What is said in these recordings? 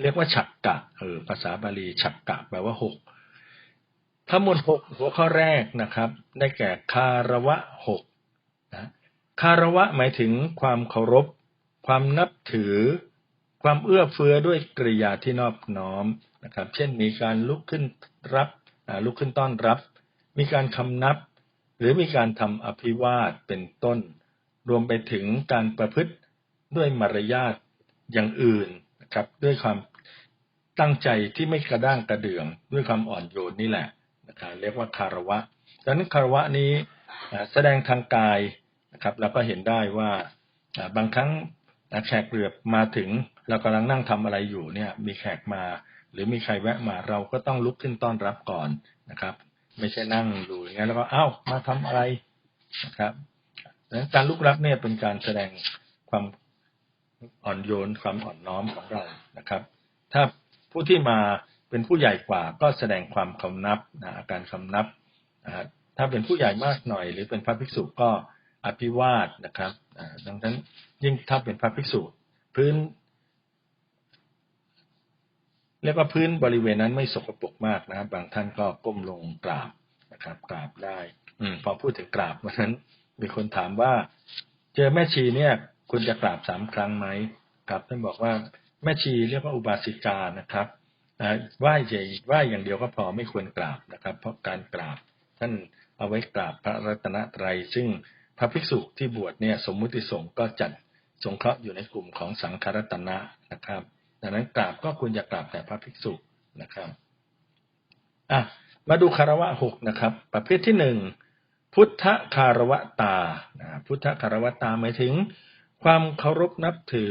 เรียกว่าฉักกะเออภาษาบาลีฉักกะ แปลว่าหกทั้งหมดหกหัวข้อแรกนะครับ ได้แก่คารวะหกนะคารวะหมายถึงความเคารพ ความนับถือ ความเอื้อเฟื้อด้วยกริยาที่นอบน้อมนะครับ เช่นมีการลุกขึ้นรับลุกขึ้นต้อนรับ มีการคำนับ หรือมีการทำอภิวาทเป็นต้น รวมไปถึงการประพฤติด้วยมารยาทอย่างอื่น ครับ ด้วยความตั้งใจที่ไม่กระด้างกระเดื่อง ด้วยความอ่อนโยนนี่แหละนะครับเรียกว่าคารวะดังนั้นคารวะนี้แสดงทางกายนะครับเราก็เห็นได้ว่าบางครั้งแขกเรือมาถึงเรากำลังนั่งทำอะไรอยู่เนี่ย มีแขกมา หรือมีใครแวะมาเราก็ต้องลุกขึ้นต้อนรับก่อนนะครับ ไม่ใช่นั่งอยู่อย่างนี้แล้วก็เอ้ามาทำอะไรนะครับดังนั้นการลุกรับเนี่ยเป็นการแสดงความ อ่อนโยนความอ่อนน้อมของเรานะครับ ถ้าผู้ที่มาเป็นผู้ใหญ่กว่าก็แสดงความคำนับนะอาการคำนับนะถ้าเป็นผู้ใหญ่มากหน่อย หรือเป็นพระภิกษุก็อภิวาสนะครับดังนั้นยิ่งถ้าเป็นพระภิกษุ พื้นเรียกว่าพื้นบริเวณนั้นไม่สกปรกมากนะครับ บางท่านก็ก้มลงกราบนะครับ กราบได้ อืพอพูดถึงกราบวันนั้น มีคนถามว่า เจอแม่ชีเนี่ย คุณจะกราบสามครั้งไหมครับท่านบอกว่าแม่ชีเรียกว่าอุบาสิกานะครับไหว้เฉยไหว้อย่างเดียวก็พอไม่ควรกราบนะครับ เพราะการกราบท่านเอาไว้กราบพระรัตนตรัย ซึ่งพระภิกษุที่บวชเนี่ยสมมุติสงฆ์ก็จัดสงเคราะห์อยู่ในกลุ่มของสังฆรัตนะนะครับ ดังนั้นกราบก็ควรจะกราบแต่พระภิกษุนะครับอะมาดูคารวะหกนะครับ ประเภทที่หนึ่งพุทธคารวะตาพุทธคารวะตาหมายถึง ความเคารพนับถือ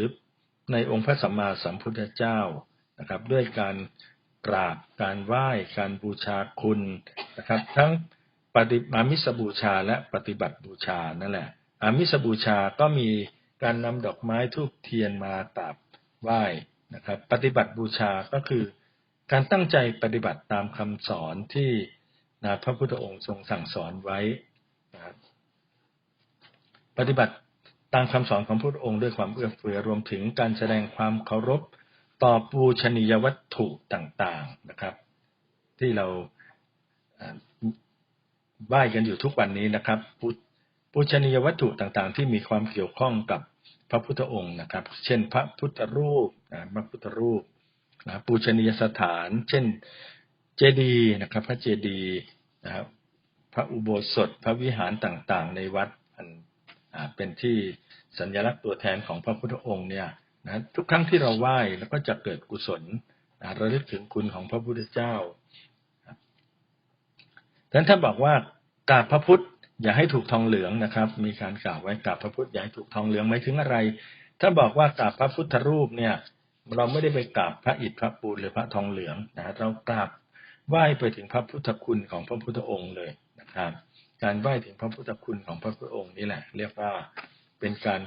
ในองค์พระสัมมาสัมพุทธเจ้านะครับ ด้วยการกราบการไหว้ การบูชาคุณนะครับ ทั้งปฏิอามิสบูชาและปฏิบัติบูชานั่นแหละ อามิสบูชาก็มีการนำดอกไม้ทูบเทียนมากราบไหว้นะครับ ปฏิบัติบูชาก็คือการตั้งใจปฏิบัติตามคำสอนที่นะพระพุทธองค์ทรงสั่งสอนไว้นะครับปฏิบัติ ตามคำสอนของพระองค์ด้วยความเอื้อเฟื้อรวมถึงการแสดงความเคารพต่อปูชนียวัตถุต่างๆนะครับ ที่เราไหว้กันอยู่ทุกวันนี้นะครับปูชนียวัตถุต่างๆ ที่มีความเกี่ยวข้องกับพระพุทธองค์นะครับ เช่น พระพุทธรูปนะพระพุทธรูปนะปูชนียสถาน เช่นเจดีย์นะครับ พระเจดีย์นะครับพระอุโบสถ พระวิหารต่างๆ ในวัด เป็นที่สัญลักษณ์ตัวแทนของพระพุทธองค์เนี่ยนะทุกครั้งที่เราไหว้แล้วก็จะเกิดกุศลนะระลึกถึงคุณของพระพุทธเจ้าดังนั้นถ้าบอกว่ากราบพระพุทธอย่าให้ถูกทองเหลืองนะครับ มีการกล่าวไว้กราบพระพุทธอย่าให้ถูกทองเหลืองหมายถึงอะไร ถ้าบอกว่ากราบพระพุทธรูปเนี่ย เราไม่ได้ไปกราบพระอิฐพระปูนหรือพระทองเหลืองนะเรากราบไหว้ไปถึงพระพุทธคุณของพระพุทธองค์เลยนะครับ การไหว้ถึงพระพุทธคุณของพระพุทธองค์นี่แหละ เรียกว่าเป็นการ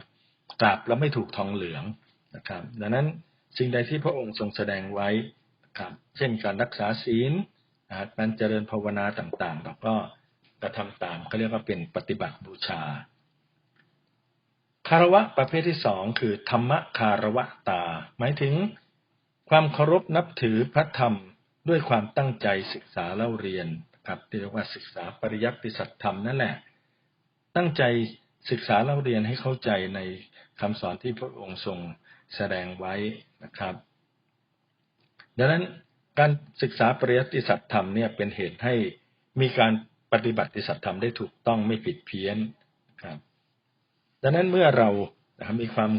กราบแล้วไม่ถูกทองเหลืองนะครับ ดังนั้นสิ่งใดที่พระองค์ทรงแสดงไว้ครับ เช่นการรักษาศีลการเจริญภาวนาต่างๆเราก็กระทำตามเขาเรียกว่าเป็นปฏิบัติบูชาคารวะประเภทที่สองคือ ธรรมคารวะตา หมายถึงความเคารพนับถือพระธรรมด้วยความตั้งใจศึกษาเล่าเรียน ครับเรียกว่าศึกษาปริยัติสัตธรรมนั่นแหละ ตั้งใจศึกษาเล่าเรียนให้เข้าใจในคำสอนที่พระองค์ทรงแสดงไว้นะครับ ดังนั้นการศึกษาปริยัติสัตธรรมเนี่ยเป็นเหตุให้มีการปฏิบัติสัตธรรมได้ถูกต้องไม่ผิดเพี้ยนครับ ดังนั้นเมื่อเรามีความ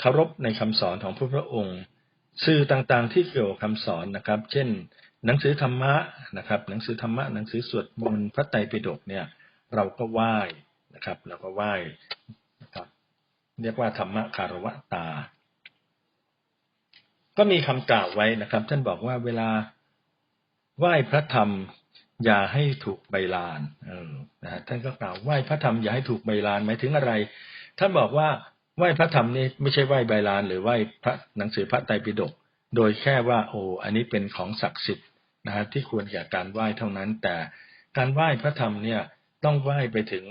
เคารพในคำสอนของพระพระองค์ สื่อต่างๆที่เกี่ยวกับคำสอนนะครับ เช่น หนังสือธรรมะนะครับ หนังสือธรรมะหนังสือสวดมนต์พระไตรปิฎกเนี่ยเราก็ไหว้นะครับเราก็ไหว้นะครับ เรียกว่าธรรมะคารวะตา ก็มีคำกล่าวไว้นะครับ ท่านบอกว่าเวลาไหว้พระธรรมอย่าให้ถูกใบลานเออนะท่านก็กล่าวไหว้พระธรรมอย่าให้ถูกใบลานหมายถึงอะไร ท่านบอกว่าไหว้พระธรรมนี่ไม่ใช่ไหว้ใบลาน หรือไหว้พระหนังสือพระไตรปิฎกโดยแค่ว่าโอ้อันนี้เป็นของศักดิ์สิทธิ์ นะฮะที่ควรแก่การไหว้เท่านั้น แต่การไหว้พระธรรมเนี่ยต้องไหว้ไปถึง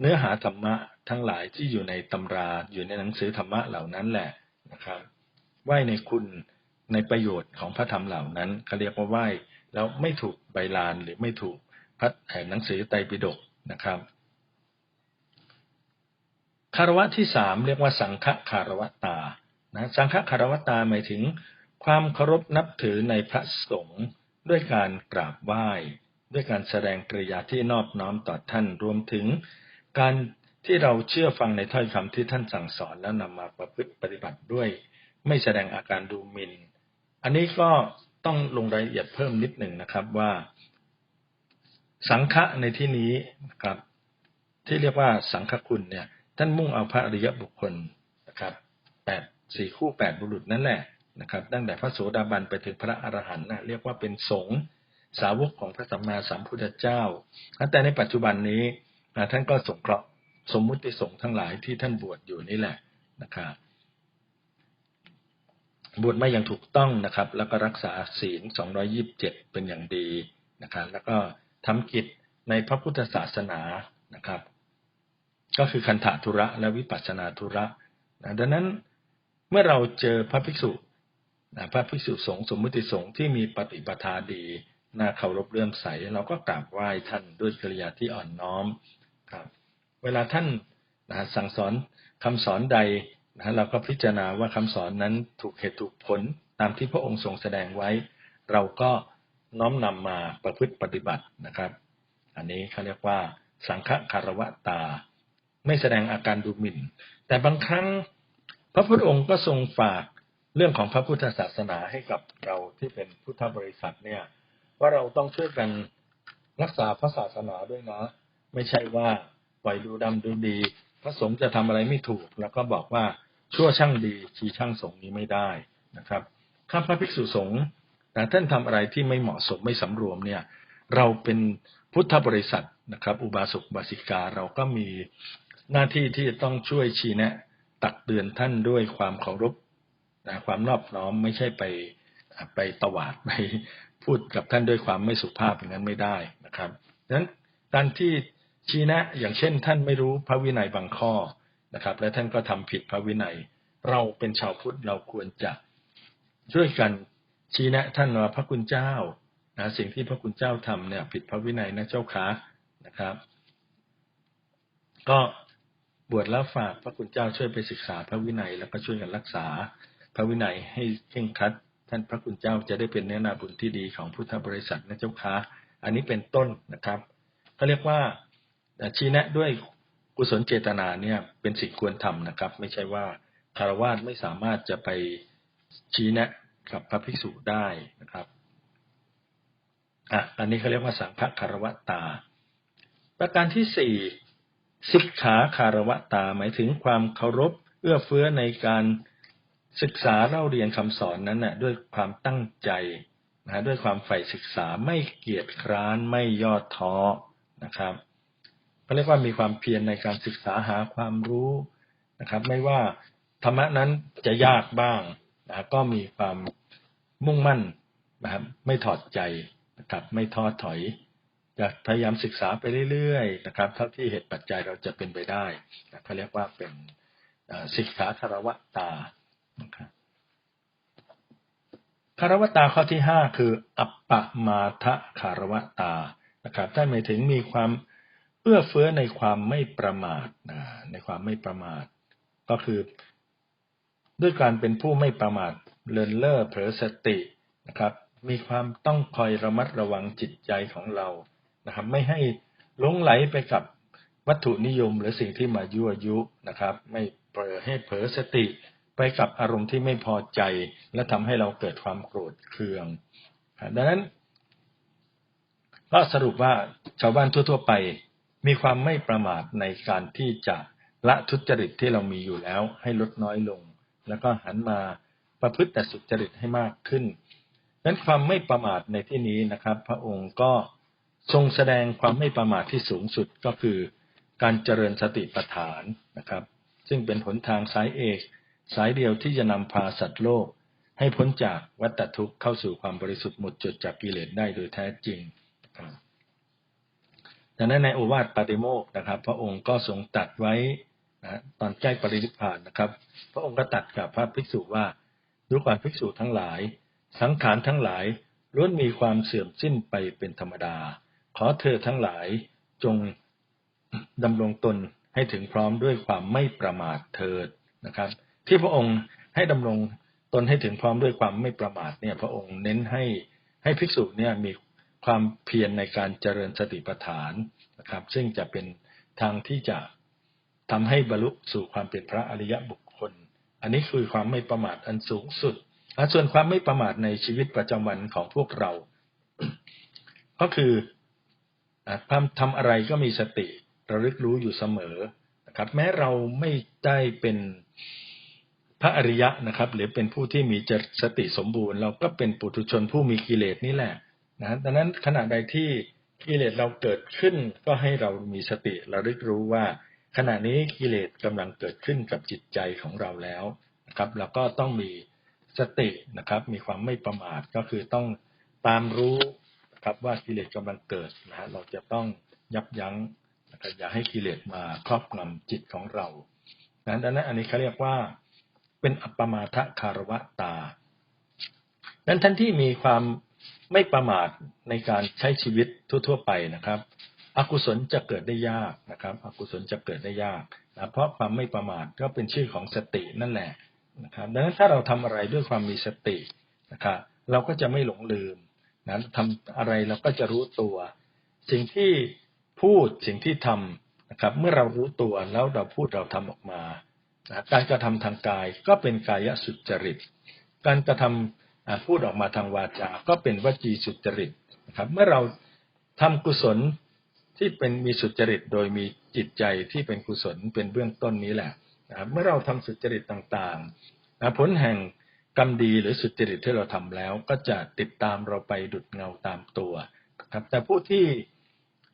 เนื้อหาธรรมะทั้งหลายที่อยู่ในตำราอยู่ในหนังสือธรรมะเหล่านั้นแหละนะครับไหว้ในคุณในประโยชน์ของพระธรรมเหล่านั้นเขาเรียกว่าไหว้แล้วไม่ถูกใบลานหรือไม่ถูกพระแห่งหนังสือไตรปิฎกนะครับคารวะที่สามเรียกว่าสังฆคารวตานะสังฆคารวตาหมายถึงความเคารพนับถือในพระสงฆ์ ด้วยการกราบไหว้ ด้วยการแสดงกริยาที่นอบน้อมต่อท่านรวมถึง การที่เราเชื่อฟังในถ้อยคำที่ท่านสั่งสอนแล้วนำมาประพฤติปฏิบัติด้วย ไม่แสดงอาการดูหมิน่น อันนี้ก็ต้องลงรายละเอียดเพิ่มนิดหนึ่งนะครับว่า สังฆะในที่นี้นะครับ ที่เรียกว่าสังฆคุณเนี่ย ท่านมุ่งเอาพระอริยบุคคลนะครับแปดสี่คู่แปดบุรุษนั่นแหละ นะครับตั้งแต่พระโสดาบันไปถึงพระอรหันต์นะเรียกว่าเป็นสงฆ์สาวกของพระสัมมาสัมพุทธเจ้า แต่ในปัจจุบันนี้ท่านก็สงเคราะห์สมมุติสงฆ์ทั้งหลายที่ท่านบวชอยู่นี่แหละนะครับบวชมาอย่างถูกต้องนะครับ แล้วก็รักษาศีล 227 เป็นอย่างดีนะครับ แล้วก็ทำกิจในพระพุทธศาสนานะครับ ก็คือคันธะธุระและวิปัสสนาธุระนะดังนั้นเมื่อเราเจอพระภิกษุ นะพระภิกษุสงฆ์สมมุติสงฆ์ที่มีปฏิปทาดีน่าเคารพเลื่อมใสเราก็กราบไหว้ท่านด้วยกิริยาที่อ่อนน้อมครับ เวลาท่านนะสั่งสอนคำสอนใดนะเราก็พิจารณาว่าคำสอนนั้นถูกเหตุถูกผลตามที่พระองค์ทรงแสดงไว้ เราก็น้อมนำมาประพฤติปฏิบัตินะครับ อันนี้เขาเรียกว่า สังฆคารวะตา ไม่แสดงอาการดูหมิ่น แต่บางครั้ง พระพุทธองค์ก็ทรงฝาก เรื่องของพระพุทธศาสนาให้กับเราที่เป็นพุทธบริษัทเนี่ย ว่าเราต้องช่วยกันรักษาพระศาสนาด้วยนะ ไม่ใช่ว่าปล่อยดูดำดูดี พระสงฆ์จะทำอะไรไม่ถูก แล้วก็บอกว่าชั่วช่างดีชีช่างสงนี้ไม่ได้นะครับข้าพระภิกษุสงฆ์แต่ท่านทำอะไรที่ไม่เหมาะสมไม่สำรวมเนี่ย เราเป็นพุทธบริษัทนะครับ อุบาสกบาสิกาเราก็มีหน้าที่ที่จะต้องช่วยชี้แนะ ตักเตือนท่านด้วยความเคารพ นะความนอบน้อมไม่ใช่ไปไปตวาดไปพูดกับท่านด้วยความไม่สุภาพอย่างนั้นไม่ได้นะครับดังนั้นการที่ชี้แนะ อย่างเช่น ท่านไม่รู้พระวินัยบางข้อนะครับ และท่านก็ทำผิดพระวินัย เราเป็นชาวพุทธเราควรจะช่วยกันชี้แนะ ท่านว่าพระคุณเจ้านะสิ่งที่พระคุณเจ้าทำเนี่ย ผิดพระวินัยนะเจ้าคะนะครับ ก็บวชแล้วฝากพระคุณเจ้าช่วยไปศึกษาพระวินัยแล้วก็ช่วยกันรักษา ระวินัยให้เข่งครัด ท่านพระคุณเจ้าจะได้เป็นเนื้อนาบุญที่ดีของพุทธบริษัทนะเจ้าคะอันนี้เป็นต้นนะครับเขาเรียกว่าชี้แนะด้วยกุศลเจตนาเนี่ยเป็นสิ่งควรทำนะครับ ไม่ใช่ว่าคารวะไม่สามารถจะไปชี้แนะกับพระภิกษุได้นะครับอะอันนี้เขาเรียกว่าสังฆคารวะตา ประการที่สี่สิกขาคารวะตาหมายถึงความเคารพเอื้อเฟื้อในการ ศึกษาเล่าเรียนคำสอนนั้นนะด้วยความตั้งใจนะด้วยความใฝ่ศึกษาไม่เกียจคร้านไม่ย่อท้อนะครับเขาเรียกว่ามีความเพียรในการศึกษาหาความรู้นะครับ ไม่ว่าธรรมะนั้นจะยากบ้างนะก็มีความมุ่งมั่นนะครับ ไม่ถอดใจนะครับ ไม่ท้อถอยจะพยายามศึกษาไปเรื่อยๆนะครับ เท่าที่เหตุปัจจัยเราจะเป็นไปได้นะเขาเรียกว่าเป็นศิกขาคารวะตา คารวตาข้อที่ห้าคืออัปปมาทะคารวตานะครับท่านหมายถึงมีความเอื้อเฟื้อในความไม่ประมาทนะในความไม่ประมาท ก็คือด้วยการเป็นผู้ไม่ประมาทเลินเล่อเผลอสตินะครับ มีความต้องคอยระมัดระวังจิตใจของเรานะครับ ไม่ให้หลงไหลไปกับวัตถุนิยมหรือสิ่งที่มายั่วยุนะครับ ไม่เผลอให้เผลอสติ ไปกับอารมณ์ที่ไม่พอใจ และทำให้เราเกิดความโกรธเคือง ดังนั้น ก็สรุปว่าชาวบ้านทั่ว ๆ ไป มีความไม่ประมาทในการที่จะละทุจริตที่เรามีอยู่แล้ว ให้ลดน้อยลง แล้วก็หันมาประพฤติแต่สุจริตให้มากขึ้นนั้นความไม่ประมาทในที่นี้นะครับ พระองค์ก็ทรงแสดงความไม่ประมาทที่สูงสุดก็คือ การเจริญสติปัฏฐานนะครับ ซึ่งเป็นหนทางสายเอก สายเดียวที่จะนำพาสัตว์โลก ให้พ้นจากวัฏทุกข์เข้าสู่ความบริสุทธิ์หมดจดจากกิเลสได้โดยแท้จริงดังนั้นในโอวาทปาติโมกนะครับ พระองค์ก็ทรงตัดไว้นะตอนใกล้ปรินิพพานนะครับ พระองค์ก็ตัดกับพระภิกษุว่าดูก่อนภิกษุทั้งหลาย สังขารทั้งหลายล้วนมีความเสื่อมสิ้นไปเป็นธรรมดา ขอเธอทั้งหลายจงดำรงตนให้ถึงพร้อมด้วยความไม่ประมาทเถิดนะครับ ที่พระองค์ให้ดำรงตนให้ถึงพร้อมด้วยความไม่ประมาทเนี่ย พระองค์เน้นให้ให้ภิกษุเนี่ยมีความเพียรในการเจริญสติปัฏฐานนะครับ ซึ่งจะเป็นทางที่จะทำให้บรรลุสู่ความเป็นพระอริยบุคคล อันนี้คือความไม่ประมาทอันสูงสุดส่วนความไม่ประมาทในชีวิตประจำวันของพวกเรา ก็คือทำอะไรก็มีสติระลึกรู้อยู่เสมอนะครับ แม้เราไม่ได้เป็น พระอริยะนะครับ หรือเป็นผู้ที่มีสติสมบูรณ์ เราก็เป็นปุถุชนผู้มีกิเลสนี่แหละนะดังนั้นขณะใดที่กิเลสเราเกิดขึ้นก็ให้เรามีสติระลึกรู้ว่า ขณะนี้กิเลสกำลังเกิดขึ้นกับจิตใจของเราแล้วนะครับเราก็ต้องมีสตินะครับ มีความไม่ประมาทก็คือต้องตามรู้นะครับว่ากิเลสกำลังเกิดนะฮะเราจะต้องยับยั้งนะครับอย่าให้กิเลสมาครอบงำจิตของเราดังนั้นอันนี้เขาเรียกว่า เป็นอัปปมาทะคารวะตา นั้นท่านที่มีความไม่ประมาทในการใช้ชีวิตทั่ว ๆ ไปนะครับอกุศลจะเกิดได้ยากนะครับอกุศลจะเกิดได้ยากนะเพราะความไม่ประมาทก็เป็นชื่อของสตินั่นแหละนะครับดังนั้นถ้าเราทำอะไรด้วยความมีสตินะครับเราก็จะไม่หลงลืมนะทำอะไรเราก็จะรู้ตัว สิ่งที่พูดสิ่งที่ทำนะครับ เมื่อเรารู้ตัวแล้วเราพูดเราทำออกมา นะการกระทำทางกายก็เป็นกายสุจริต การกระทำพูดออกมาทางวาจา ก็เป็นวจีสุจริตนะครับเมื่อเราทำกุศลที่เป็นมีสุจริต โดยมีจิตใจที่เป็นกุศลเป็นเบื้องต้นนี้แหละนะเมื่อเราทำสุจริตต่างๆนะผลแห่งกรรมดีหรือสุจริตที่เราทำแล้วก็จะติดตามเราไปดุดเงาตามตัวครับแต่ผู้ที่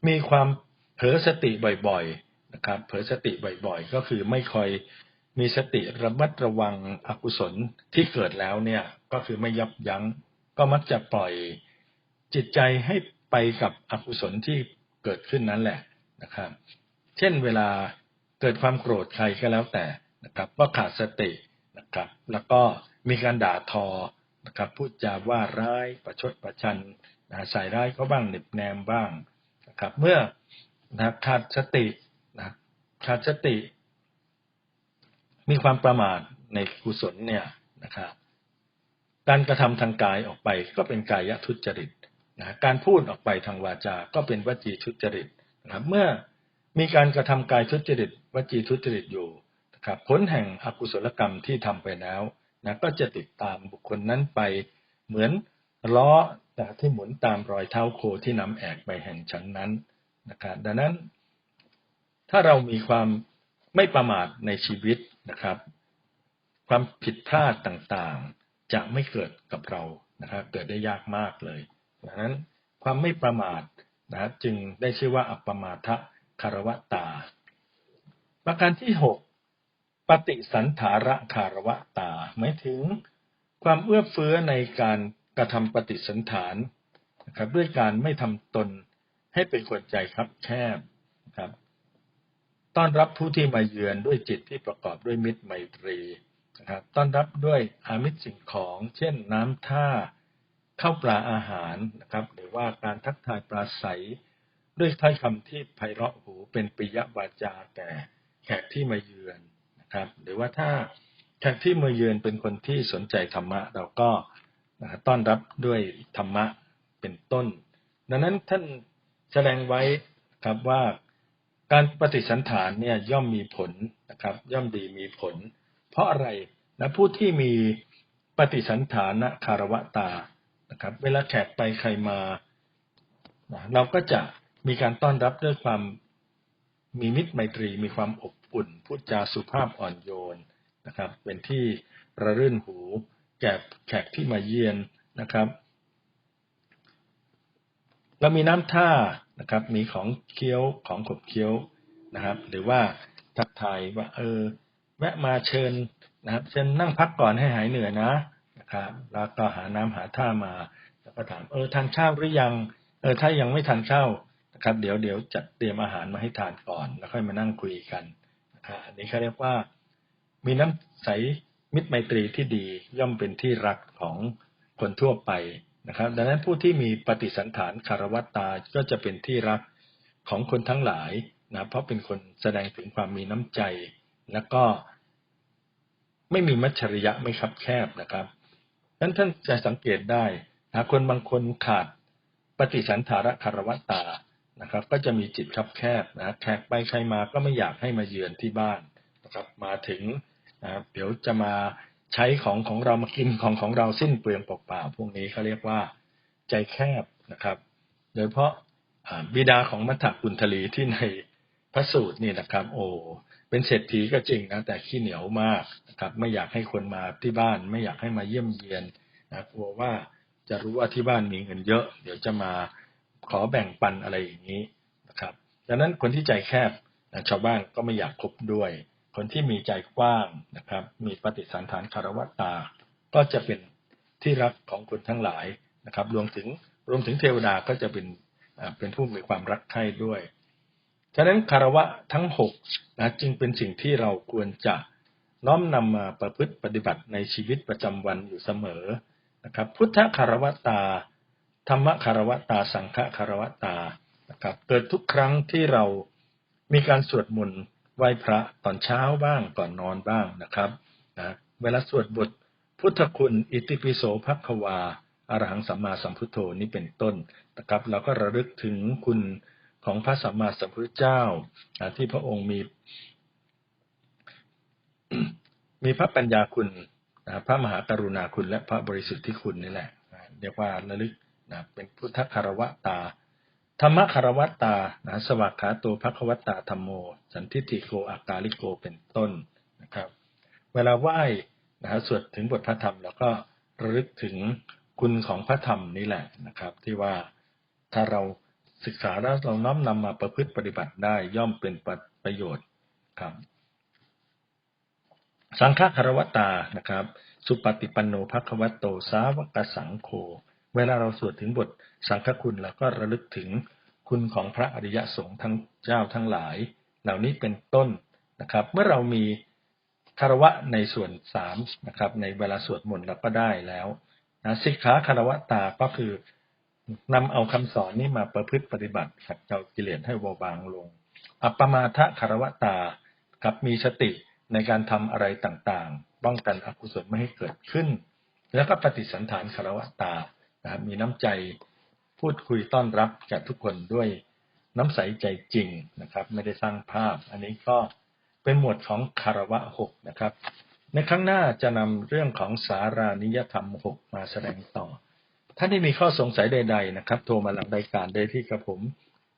มีความเผลอสติบ่อยๆนะครับเผลอสติบ่อยๆ ก็คือไม่คอย มีสติระมัดระวังอกุศลที่เกิดแล้วเนี่ยก็คือไม่ยับยัง้ง ก็มักจะปล่อยจิตใจให้ไปกับอกุศลที่เกิดขึ้นนั้นแหละนะครับ เช่นเวลาเกิดความโกรธใครก็แล้วแต่นะครับ ก็ขาดสตินะครับ แล้วก็มีการด่าทอนะครับพูดจาว่าร้ายประชดประชันนะใส่ร้ายก็บ้างเน็บแนมบ้างนะครับ เมื่อนะขาดสตินะขาดสติ มีความประมาทในกุศลเนี่ยนะครับการกระทำทางกายออกไปก็เป็นกายทุจริตนะการพูดออกไปทางวาจาก็เป็นวจีทุจริตนะครับเมื่อมีการกระทำกายทุจริตวจีทุจริตอยู่นะครับผลแห่งอกุศลกรรมที่ทำไปแล้วนะก็จะติดตามบุคคลนั้นไปเหมือนล้อที่หมุนตามรอยเท้าโคที่นำแอกไปแห่งชั้นนั้นนะครับดังนั้น ถ้าเรามีความไม่ประมาทในชีวิต นะครับ ความผิดพลาดต่างๆ จะไม่เกิดกับเรานะครับ เกิดได้ยากมากเลยดังนั้นความไม่ประมาทนะจึงได้ชื่อว่าอัปมาทะคารวตา ประการที่หกปฏิสันถาระคารวตาหมายถึงความเอื้อเฟื้อในการกระทำปฏิสันฐานนะครับด้วยการไม่ทำตนให้เป็นคนใจครับแคบครับ ต้อนรับผู้ที่มาเยือนด้วยจิตที่ประกอบด้วยมิตรไมตรีนะครับต้อนรับด้วยอามิตรสิ่งของ เช่นน้ำท่าข้าวปลาอาหารนะครับหรือว่าการทักทายปราศัย ด้วยถ้อยคำที่ไพเราะหูเป็นปิยวาจาแก่แขกที่มาเยือนนะครับ หรือว่าถ้าแขกที่มาเยือนเป็นคนที่สนใจธรรมะ เราก็ต้อนรับด้วยธรรมะเป็นต้น ดังนั้นท่านแสดงไว้ครับว่า การปฏิสันฐานเนี่ยย่อมมีผลนะครับ ย่อมดีมีผล เพราะอะไรนะผู้ที่มีปฏิสันฐานคารวะตานะครับ เวลาแขกไปใครมาเราก็จะมีการต้อนรับด้วยความมีมิตรไมตรี มีความอบอุ่นพูดจาสุภาพอ่อนโยนนะครับ เป็นที่ระรื่นหูแก่แขกที่มาเยือนนะครับ เรามีน้ำท่า นะครับ มีของเคี้ยวของขบเคี้ยวนะครับ หรือว่าทักทายว่า เออ แวะมาเชิญนะครับ เชิญนั่งพักก่อนให้หายเหนื่อยนะนะครับ แล้วก็หาน้ำหาท่ามาแล้วก็ถามเออทานข้าวหรือยัง เออถ้ายังไม่ทานข้าวนะครับ เดี๋ยวเดี๋ยวจัดเตรียมอาหารมาให้ทานก่อน แล้วค่อยมานั่งคุยกันนะครับอันนี้เขาเรียกว่า มีน้ำใสมิตรไมตรีที่ดีย่อมเป็นที่รักของคนทั่วไป นะครับ ดังนั้นผู้ที่มีปฏิสันฐานคารวตาก็จะเป็นที่รักของคนทั้งหลายนะเพราะเป็นคนแสดงถึงความมีน้ำใจ แล้วก็ไม่มีมัจฉริยะไม่คับแคบนะครับนั้นท่านจะสังเกตได้นะคนบางคนขาดปฏิสันฐานคารวตานะครับ ก็จะมีจิตคับแคบนะแขกไปใครมาก็ไม่อยากให้มาเยือนที่บ้านนะครับ มาถึงนะเดี๋ยวจะมา ใช้ของของเรามากินของของเราสิ้นเปลืองเปล่าๆพวกนี้เขาเรียกว่าใจแคบนะครับ โดยเฉพาะบิดาของมัทธกุณทลีที่ในพระสูตรนี่นะครับ โอ้เป็นเศรษฐีก็จริงนะแต่ขี้เหนียวมากนะครับ ไม่อยากให้คนมาที่บ้าน ไม่อยากให้มาเยี่ยมเยียนนะกลัวว่าจะรู้ว่าที่บ้านมีเงินเยอะ เดี๋ยวจะมาขอแบ่งปันอะไรอย่างนี้นะครับดังนั้นคนที่ใจแคบนะชาวบ้านก็ไม่อยากคบด้วย คนที่มีใจกว้างนะครับ มีปฏิสันฐานคารวะตา ก็จะเป็นที่รักของคนทั้งหลายนะครับรวมถึงรวมถึงเทวดาก็จะเป็นเป็นผู้มีความรักใคร่ด้วย ฉะนั้นคารวะทั้งหกนะจึงเป็นสิ่งที่เราควรจะน้อมนำมาประพฤติปฏิบัติในชีวิตประจำวันอยู่เสมอนะครับ พุทธคารวะตา ธรรมคารวะตา สังฆคารวะตานะครับเกิดทุกครั้งที่เรามีการสวดมนต์ ไหว้พระตอนเช้าบ้างก่อนนอนบ้างนะครับนะเวลาสวดบทพุทธคุณอิติปิโสภัควาอรหังสัมมาสัมพุทโธนี้เป็นต้นนะครับ เราก็ระลึกถึงคุณของพระสัมมาสัมพุทธเจ้าที่พระองค์มี มีพระปัญญาคุณนะพระมหากรุณาคุณและพระบริสุทธิคุณนี่แหละนะเรียกว่าระลึกนะเป็นพุทธคารวะตา ธรรมคารวะตานะสวัสขาโตภควัตตาธรรมโม สันทิฏฐิโกอากาลิโกเป็นต้นนะครับ เวลาไหว้นะฮะสวดถึงบทพระธรรม แล้วก็ระลึกถึงคุณของพระธรรมนี่แหละนะครับ ที่ว่าถ้าเราศึกษาแล้วเราน้อมนำมาประพฤติปฏิบัติได้ย่อมเป็นประโยชน์ครับ สังฆคารวตานะครับ สุปฏิปันโนภควัตโตสาวกสังโฆเวลาเราสวดถึงบทสังฆคุณเราก็ระลึกถึง คุณของพระอริยสงฆ์ทั้งเจ้าทั้งหลาย เหล่านี้เป็นต้นนะครับ เมื่อเรามีคารวะในส่วนสามนะครับ ในเวลาสวดมนต์เราก็ได้แล้วนะสิกขาคารวะตาก็คือนำเอาคำสอนนี้มาประพฤติปฏิบัติขัดเกลากิเลสให้เบาบางลง อัปปมาทะคารวะตากับมีสติในการทำอะไรต่างๆ ป้องกันอกุศลไม่ให้เกิดขึ้น แล้วก็ปฏิสันฐานคารวะตานะครับมีน้ำใจ พูดคุยต้อนรับแก่ทุกคนด้วยน้ำใสใจจริงนะครับ ไม่ได้สร้างภาพ อันนี้ก็เป็นหมวดของคารวะหกนะครับ ในครั้งหน้าจะนำเรื่องของสารานิยธรรมหกมาแสดงต่อ ท่านที่มีข้อสงสัยใด ๆ นะครับ โทรมาหลังรายการได้ที่กระผม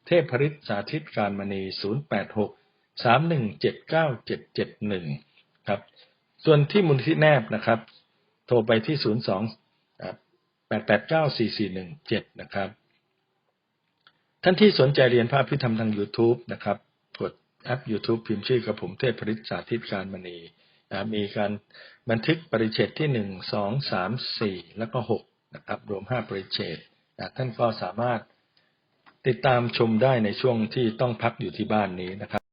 เทพริษสาธิตการมณี 086 3179771 ครับ ส่วนที่มูลที่แนบนะครับ โทรไปที่ 02 8894417 นะครับ ท่านที่สนใจเรียนภาพพิธรรมทาง YouTube นะครับกดแอป YouTube พิมพ์ชื่อกระผมเทพริษสาธิตการมณีนะมีการบันทึกปริเฉดที่หนึ่งสองสามสี่แล้วก็หกนะครับ รวมห้าปริเฉดนะท่านก็สามารถติดตามชมได้ในช่วงที่ต้องพักอยู่ที่บ้านนี้นะครับ